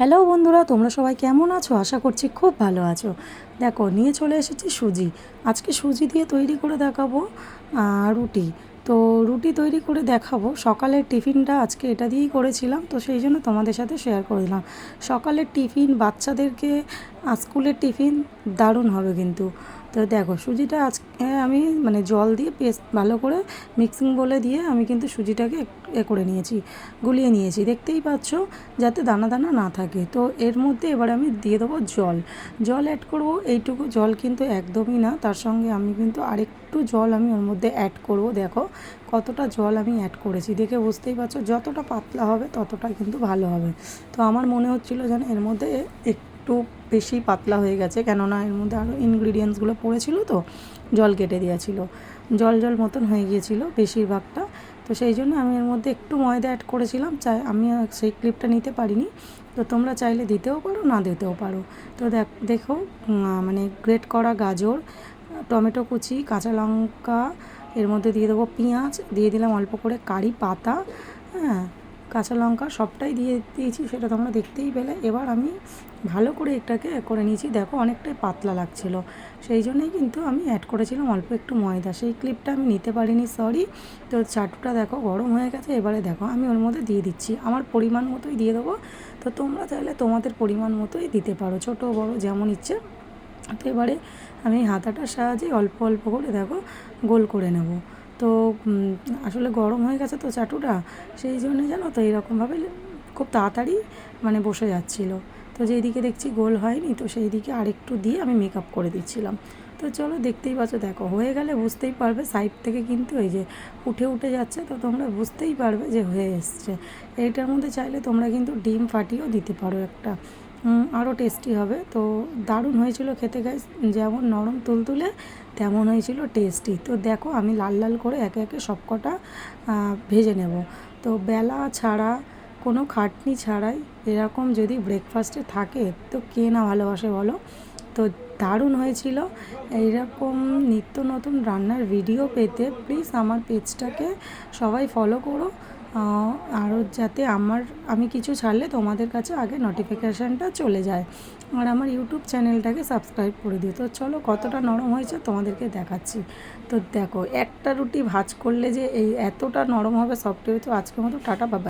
Hello বন্ধুরা, তোমরা সবাই কেমন আছো? আশা করছি খুব ভালো আছো। দেখো, নিয়ে চলে এসেছি সুজি। আজকে সুজি দিয়ে তৈরি করে দেখাবো রুটি। তো রুটি তৈরি করে দেখাবো। সকালের টিফিনটা আজকে এটা দিয়েই করেছিলাম, তো সেই জন্য তোমাদের সাথে শেয়ার করে দিলাম। সকালের টিফিন বাচ্চাদেরকে স্কুলের টিফিন দারুণ হবে কিন্তু। তো দেখো, সুজিটা আজকে আমি মানে জল দিয়ে পেস্ট ভালো করে মিক্সিং বলে দিয়ে আমি কিন্তু সুজিটাকে এ করে নিয়েছি, গুলিয়ে নিয়েছি। দেখতেই পাচ্ছ যাতে দানা দানা না থাকে। তো এর মধ্যে এবার আমি দিয়ে দেবো জল। জল অ্যাড করব, এইটুকু জল কিন্তু একদমই না। তার সঙ্গে আমি কিন্তু আরেকটু জল আমি ওর মধ্যে অ্যাড করব। দেখো কতটা জল আমি অ্যাড করেছি। দেখে বুঝতেই পারছ, যতটা পাতলা হবে ততটা কিন্তু ভালো হবে। তো আমার মনে হচ্ছিল যেন এর মধ্যে একটু বেশি পাতলা হয়ে গেছে, কেননা এর মধ্যে আরও ইনগ্রিডিয়েন্টসগুলো পড়েছিল তো, জল কেটে দেওয়া জল জল মতন হয়ে গিয়েছিল বেশিরভাগটা। তো সেই জন্য আমি এর মধ্যে একটু ময়দা অ্যাড করেছিলাম, চাই আমি সেই ক্লিপটা নিতে পারিনি। তো তোমরা চাইলে দিতেও পারো, না দিতেও পারো। তো দেখ, দেখো মানে গ্রেট করা গাজর, টমেটো কুচি, কাঁচা লঙ্কা, এর মধ্যে দিয়ে দেবো পেঁয়াজ, দিয়ে দিলাম অল্প করে কারি পাতা হ্যাঁ। কাঁচা লঙ্কা সবটাই দিয়ে দিয়েছি, সেটা তোমরা দেখতেই পেলে। এবার আমি ভালো করে এটাকে করে নিয়েছি। দেখো অনেকটাই পাতলা লাগছিল, সেই জন্যই কিন্তু আমি অ্যাড করেছিলাম অল্প একটু ময়দা। সেই ক্লিপটা আমি নিতে পারিনি সরি তো চাটুটা দেখো গরম হয়ে গেছে, এবারে দেখো আমি ওর মধ্যে দিয়ে দিচ্ছি। আমার পরিমাণ মতোই দিয়ে দেবো। তো তোমরা চাইলে তোমাদের পরিমাণ মতোই দিতে পারো, ছোটো বড় যেমন ইচ্ছে। তো এবারে আমি হাতাটার সাহায্যে অল্প অল্প করে দেখো গোল করে নেব। তো আসলে গরম হয়ে গেছে তো চাটুটা, সেই জন্য জানো তো এইরকমভাবে খুব তাড়াতাড়ি মানে বসে যাচ্ছিল। তো যেদিকে দেখছি গোল হয়নি, তো সেই দিকে আরেকটু দিয়ে আমি মেকআপ করে দিচ্ছিলাম। তো চলো দেখতেই পাচ্ছ, দেখো হয়ে গেলে বুঝতেই পারবে সাইড থেকে কিন্তু এই যে উঠে উঠে যাচ্ছে, তো তোমরা বুঝতেই পারবে যে হয়ে এসছে। এইটার মধ্যে চাইলে তোমরা কিন্তু ডিম ফাটিয়েও দিতে পারো একটা। আরও টেস্টি হবে। তো দারুণ হয়েছিল খেতে গাইস যেমন নরম তুলতুলে, তেমন হয়েছিল টেস্টি তো দেখো আমি লাল লাল করে একে একে সবকটা ভেজে নেব। তো বেলা ছাড়া, কোনো খাটনি ছাড়াই এরকম যদি ব্রেকফাস্টে থাকে, তো কে না ভালোবাসে বলো? তো দারুণ হয়েছিল। এইরকম নিত্য নতুন রান্নার ভিডিও পেতে প্লিজ আমার পেজটাকে সবাই ফলো করো। আরও যাতে আমার, আমি কিছু ছাড়লে তোমাদের কাছে আগে নোটিফিকেশানটা চলে যায়। আর আমার ইউটিউব চ্যানেলটাকে সাবস্ক্রাইব করে দিও। তো চলো কতটা নরম হয়েছে তোমাদেরকে দেখাচ্ছি। তো দেখো, একটা রুটি ভাজ করলে যে এই এতটা নরম হবে সফটওয়্যার তো আজকের মতো টাটা বাবা